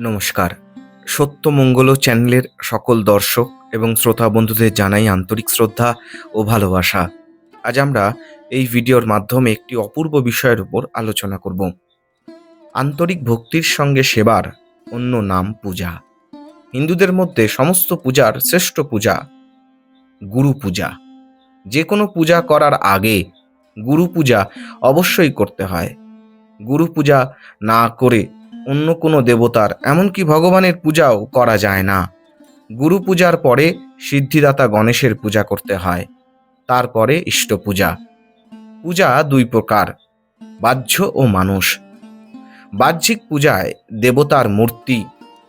নমস্কার। সত্যমঙ্গল চ্যানেলের সকল দর্শক এবং শ্রোতা বন্ধুদের জানাই আন্তরিক শ্রদ্ধা ও ভালোবাসা। আজ আমরা এই ভিডিওর মাধ্যমে একটি অপূর্ব বিষয়ের উপর আলোচনা করব। আন্তরিক ভক্তির সঙ্গে সেবার অন্য নাম পূজা। হিন্দুদের মধ্যে সমস্ত পূজার শ্রেষ্ঠ পূজা গুরু পূজা। যে কোনো পূজা করার আগে গুরু পূজা অবশ্যই করতে হয়। গুরু পূজা না করে অন্য কোনো দেবতার, এমনকি ভগবানের পূজাও করা যায় না। গুরু পূজার পরে সিদ্ধিদাতা গণেশের পূজা করতে হয়। তারপরে ইষ্ট পূজা। পূজা দুই প্রকার, বাহ্য ও মানুষ। বাহ্যিক পূজায় দেবতার মূর্তি,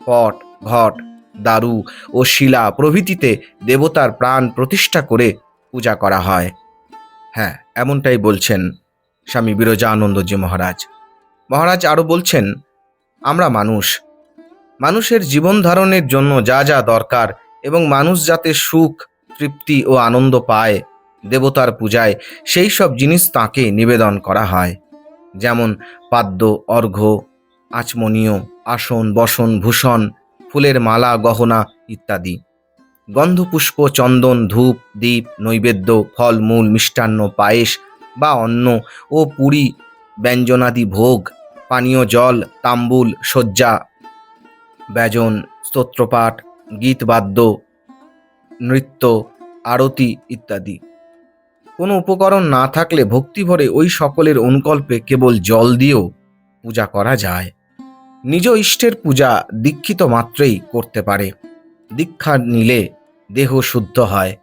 পট, ঘট, দারু ও শিলা প্রভৃতিতে দেবতার প্রাণ প্রতিষ্ঠা করে পূজা করা হয়। হ্যাঁ এমনটাই বলছেন স্বামী বিরজানন্দজি মহারাজ। মহারাজ আরও বলছেন আমরা মানুষ। মানুষের জীবন ধারণের জন্য যা যা দরকার এবং মানুষ যাতে সুখ, তৃপ্তি ও আনন্দ পায় দেবতার পূজায়, সেই সব জিনিস তাকে নিবেদন করা হয়। যেমন পাদ্য, অর্ঘ্য, আচমনীয়, আসন, বসন, ভূষণ, ফুলের মালা, গহনা ইত্যাদি। গন্ধপুষ্প, চন্দন, ধূপ, দীপ, নৈবেদ্য ফলমূল মিষ্টান্ন, পায়েস বা অন্ন ও পুরী, ব্যঞ্জনাদি ভোগ পানীয় জল, তাম্বুল, শয্যা, ব্যজন, স্তোত্রপাঠ, গীতবাদ্য, নৃত্য, আরতি ইত্যাদি। কোনো উপকরণ না থাকলে ভক্তিভরে ওই সকলের অনুকল্পে কেবল জল দিয়েও পূজা করা যায়। নিজ ইষ্টের পূজা দীক্ষিত মাত্রেই করতে পারে। দীক্ষা নিলে দেহ শুদ্ধ হয়।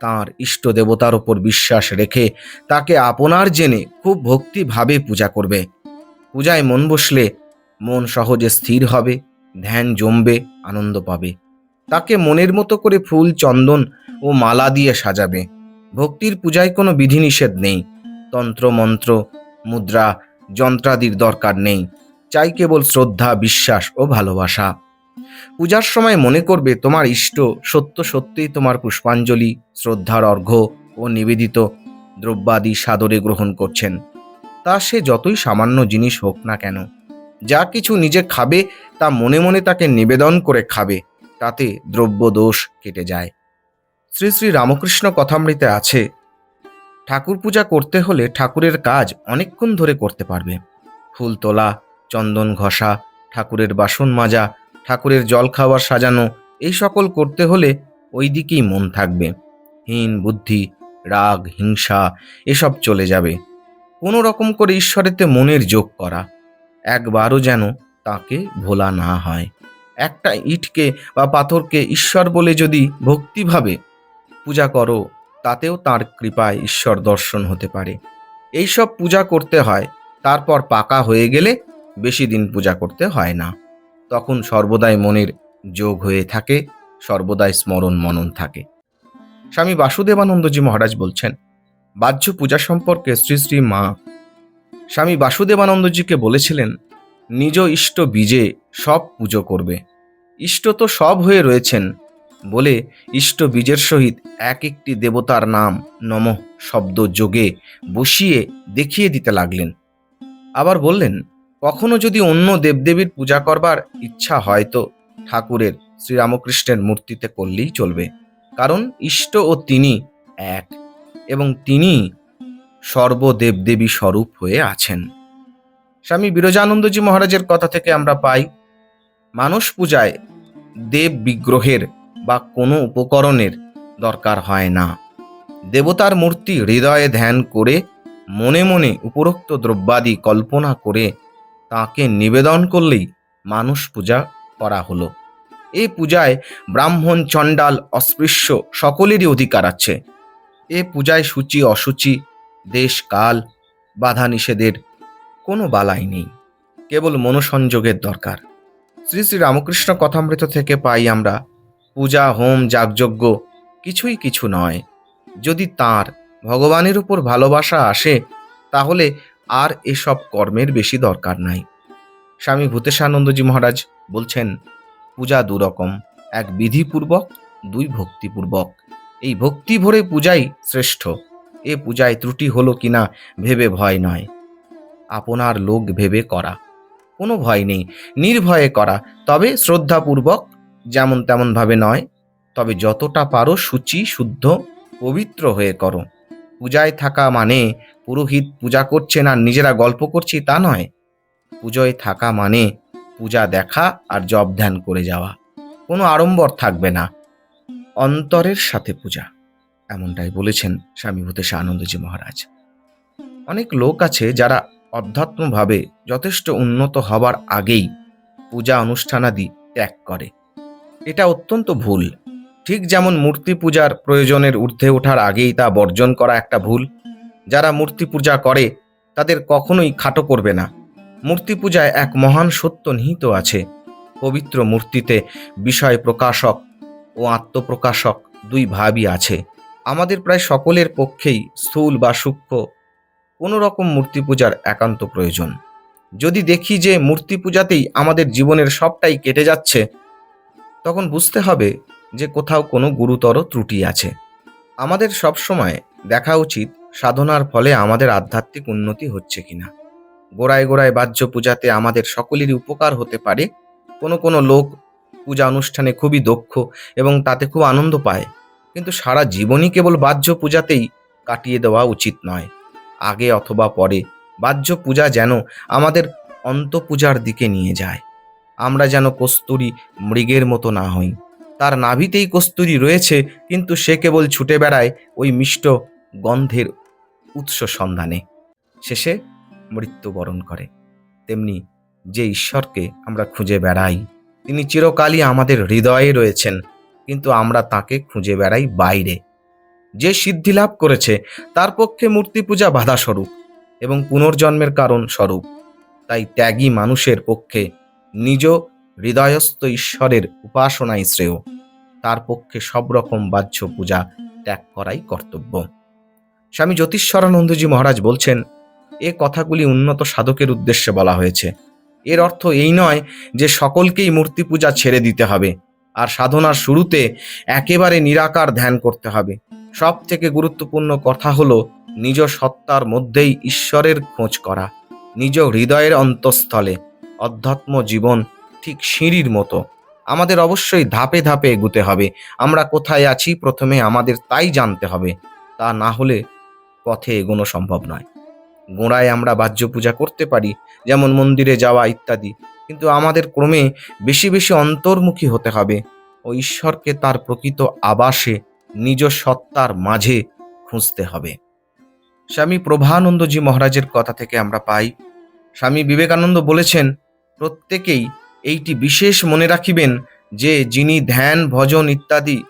তাঁর ইষ্ট দেবতার ওপর বিশ্বাস রেখে তাকে আপনার জেনে খুব ভক্তিভাবে পূজা করবে। পূজায় মন বসলে মন সহজে স্থির হবে, ধ্যান জমবে, আনন্দ পাবে। তাকে মনের মতো করে ফুল, চন্দন ও মালা দিয়ে সাজাবে। ভক্তির পূজায় কোনো বিধিনিষেধ নেই। তন্ত্র, মন্ত্র, মুদ্রা, যন্ত্রাদির দরকার নেই। চাই কেবল শ্রদ্ধা, বিশ্বাস ও ভালোবাসা। পূজার সময় মনে করবে, তোমার ইষ্ট সত্য সত্যিই তোমার পুষ্পাঞ্জলি, শ্রদ্ধার অর্ঘ্য ও নিবেদিত দ্রব্যাদি সাদরে গ্রহণ করছেন। তা সে যতই সামান্য জিনিস হোক না কেন। যা কিছু নিজে খাবে, তা মনে মনে তাকে নিবেদন করে খাবে। তাতে দ্রব্য দোষ কেটে যায়। শ্রী শ্রী রামকৃষ্ণ কথামৃতে আছে, ঠাকুর পূজা করতে হলে ঠাকুরের কাজ অনেকক্ষণ ধরে করতে পারবে। ফুল তোলা, চন্দন ঘষা, ঠাকুরের বাসন মাজা, ঠাকুরের জল খাবার সাজানো, এই সকল করতে হলে ওই দিকেই মন থাকবে। হীন বুদ্ধি, রাগ, হিংসা, এসব চলে যাবে। কোনো রকম করে ঈশ্বরেতে মনের যোগ করা, একবারও যেন তাকে ভোলা না হয়। একটা ইটকে বা পাথরকে ঈশ্বর বলে যদি ভক্তিভাবে পূজা করো, তাতেও তার কৃপায় ঈশ্বর দর্শন হতে পারে। এইসব পূজা করতে হয়, তারপর পাকা হয়ে গেলে বেশি দিন পূজা করতে হয় না। তখন সর্বদাই মনের যোগ হয়ে থাকে, সর্বদাই স্মরণ মনন থাকে। স্বামী বাসুদেবানন্দজি মহারাজ বলছেন বাহ্য পূজা সম্পর্কে শ্রী শ্রী মা স্বামী বাসুদেবানন্দজিকে বলেছিলেন, নিজ ইষ্ট বীজে সব পুজো করবে। ইষ্ট তো সব হয়ে রয়েছেন। বলে ইষ্ট বীজের সহিত এক একটি দেবতার নাম নম শব্দ যোগে বসিয়ে দেখিয়ে দিতে লাগলেন। আবার বললেন, কখনো যদি অন্য দেবদেবীর পূজা করবার ইচ্ছা হয় তো ঠাকুরের শ্রীরামকৃষ্ণের মূর্তিতে করলেই চলবে। কারণ ইষ্ট ও তিনি এক। এবং তিনি সর্বদেবদেবী স্বরূপ হয়ে আছেন। স্বামী বিরজানন্দজি মহারাজের কথা থেকে আমরা পাই মানস পূজায় দেব বিগ্রহের বা কোনো উপকরণের দরকার হয় না। দেবতার মূর্তি হৃদয়ে ধ্যান করে, মনে মনে উপরোক্ত দ্রব্যাদি কল্পনা করে তাকে নিবেদন করলেই মানুষ পূজা করা হলো। এই পূজায় ব্রাহ্মণ, চণ্ডাল, অস্পৃশ্য সকলেরই অধিকার আছে। এ পূজায় সূচি, অসুচি, দেশ, কাল, বাধা নিষেধের কোনো বালাই নেই। কেবল মনোসংযোগের দরকার। শ্রী শ্রী রামকৃষ্ণ কথামৃত থেকে পাই আমরা, পূজা, হোম, যাগযজ্ঞ কিছুই কিছু নয়। যদি তার ভগবানের উপর ভালোবাসা আসে, তাহলে আর এসব কর্মের বেশি দরকার নাই। স্বামী ভূতেশানন্দজি মহারাজ বলছেন, পূজা দুরকম, এক বিধিপূর্বক, দুই ভক্তিপূর্বক। এই ভক্তি ভরে পূজাই শ্রেষ্ঠ। এ পূজায় ত্রুটি হলো কিনা ভেবে ভয় নয়। আপনার লোক ভেবে করা। কোনো ভয় নেই। নির্ভয়ে করা। তবে শ্রদ্ধাপূর্বক, যেমন তেমনভাবে নয়, তবে যতটা পারো শুচি শুদ্ধ, পবিত্র হয়ে করো। পূজায় থাকা মানে পুরোহিত পূজা করছেন আর নিজেরা গল্প করছি তা নয়। পুজোয় থাকা মানে পূজা দেখা আর জব ধ্যান করে যাওয়া। কোনো আড়ম্বর থাকবে না। অন্তরের সাথে পূজা। এমনটাই বলেছেন স্বামী ভূতেশ আনন্দজি মহারাজ। অনেক লোক আছে যারা অধ্যাত্মভাবে যথেষ্ট উন্নত হবার আগেই পূজা অনুষ্ঠানাদি ত্যাগ করে। এটা অত্যন্ত ভুল। ঠিক যেমন মূর্তি পূজার প্রয়োজনের ঊর্ধ্বে ওঠার আগেই তা বর্জন করা একটা ভুল, যারা মূর্তি পূজা করে তাদের কখনোই খাটো করবে না। মূর্তি পূজায় এক মহান সত্য নিহিত আছে। পবিত্র মূর্তিতে বিষয় প্রকাশক ও আত্মপ্রকাশক দুই ভাবই আছে। আমাদের প্রায় সকলের পক্ষেই স্থূল বা সূক্ষ্ম কোনো রকম মূর্তি পূজার একান্ত প্রয়োজন। যদি দেখি যে মূর্তি পূজাতেই আমাদের জীবনের সবটাই কেটে যাচ্ছে, তখন বুঝতে হবে যে কোথাও কোনো গুরুতর ত্রুটি আছে। আমাদের সবসময় দেখা উচিত সাধনার ফলে আমাদের আধ্যাত্মিক উন্নতি হচ্ছে কিনা। গোড়ায় গোড়ায় বাহ্য পূজাতে আমাদের সকলেরই উপকার হতে পারে। কোনো কোনো লোক পূজা অনুষ্ঠানে খুবই দক্ষ এবং তাতে খুব আনন্দ পায়। কিন্তু সারা জীবনই কেবল বাহ্য পূজাতেই কাটিয়ে দেওয়া উচিত নয়। আগে অথবা পরে বাহ্য পূজা যেন আমাদের অন্তপূজার দিকে নিয়ে যায়। আমরা যেন কস্তুরী মৃগের মতো না হই। তার নাভিতেই কস্তুরী রয়েছে, কিন্তু সে কেবল ছুটে বেড়ায় ওই মিষ্ট গন্ধের উৎস সন্ধানে। শেষে মৃত্যুবরণ করে। তেমনি যে ঈশ্বরকে আমরা খুঁজে বেড়াই তিনি চিরকালই আমাদের হৃদয়ে রয়েছেন, কিন্তু আমরা তাকে খুঁজে বেড়াই বাইরে। যে সিদ্ধি লাভ করেছে, তার পক্ষে মূর্তি পূজা বাধা স্বরূপ এবং পুনর্জন্মের কারণ স্বরূপ। তাই ত্যাগী মানুষের পক্ষে নিজ হৃদয়স্থ ঈশ্বরের উপাসনাই শ্রেয়। তার পক্ষে সব রকম বাহ্য পূজা ত্যাগ করাই কর্তব্য। স্বামী জ্যোতিষ্বরানন্দজি মহারাজ বলছেন, এ কথাগুলি উন্নত সাধকের উদ্দেশ্যে বলা হয়েছে। এর অর্থ এই নয় যে সকলকেই মূর্তি পূজা ছেড়ে দিতে হবে, আর সাধনার শুরুতে একেবারে নিরাকার ধ্যান করতে হবে। সব থেকে গুরুত্বপূর্ণ কথা হলো নিজ সত্তার মধ্যেই ঈশ্বরের খোঁজ করা, নিজ হৃদয়ের অন্তঃস্থলে, অধ্যাত্ম জীবন ঠিক সিঁড়ির মতো। আমাদের অবশ্যই ধাপে ধাপে এগুতে হবে, আমরা কোথায় আছি প্রথমে আমাদের তাই জানতে হবে, তা না হলে পথে এগোনো সম্ভব নয়। গোড়ায় আমরা বাহ্য পূজা করতে পারি, যেমন মন্দিরে যাওয়া ইত্যাদি। কিন্তু আমাদের ক্রমে বেশি বেশি অন্তর্মুখী হতে হবে ও ঈশ্বরকে তার প্রকৃত আবাসে, নিজ সত্তার মাঝে খুঁজতে হবে। স্বামী প্রভানন্দজি মহারাজের কথা থেকে আমরা পাই, স্বামী বিবেকানন্দ বলেছেন, প্রত্যেকেই এইটি বিশেষ মনে রাখিবেন যে, যিনি ধ্যান, ভজন ইত্যাদি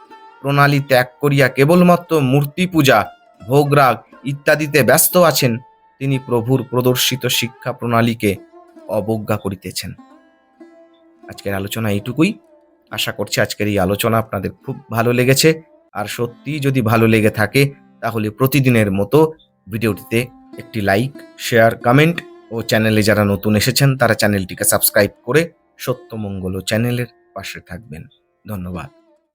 প্রণালী ত্যাগ করিয়া কেবলমাত্র মূর্তি পূজা ভোগরাগ ইত্যাদিতে ব্যস্ত আছেন তিনি প্রভুর প্রদর্শিত শিক্ষা প্রণালীকে অবজ্ঞা করিতেছেন। আজকের আলোচনা এইটুকুই। আশা করছি আজকের এই আলোচনা আপনাদের খুব ভালো লেগেছে। আর সত্যি যদি ভালো লেগে থাকে, তাহলে প্রতিদিনের মতো ভিডিওটিতে একটি লাইক, শেয়ার, কমেন্ট ও চ্যানেলে যারা নতুন এসেছেন, তারা চ্যানেলটিকে সাবস্ক্রাইব করে সত্যমঙ্গল চ্যানেলের পাশে থাকবেন। ধন্যবাদ।